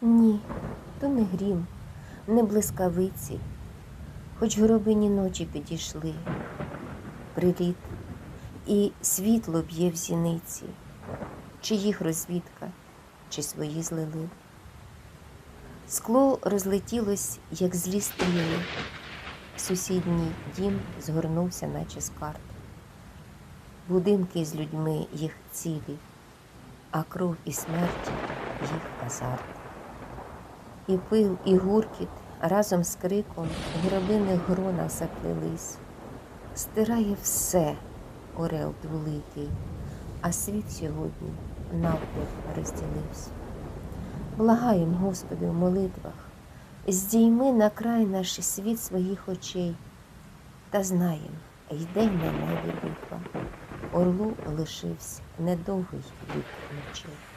Ні, то не грім, не блискавиці, хоч горобині ночі підійшли, приліт, і світло б'є в зіниці, чи їх розвідка, чи свої злили. Скло розлетілось, як злі стріли. Сусідній дім згорнувся, наче з карт. Будинки з людьми їх цілі, а кров і смерті їх азарт. І пил, і гуркіт разом з криком в гробиних гронах заплелись. Стирає все орел двуликий, а світ сьогодні навпіл розділився. Благаєм, Господи, в молитвах, здійми на край наш світ своїх очей, та знаєм, йде на небі битва, орлу лишився недовгий вік ночей.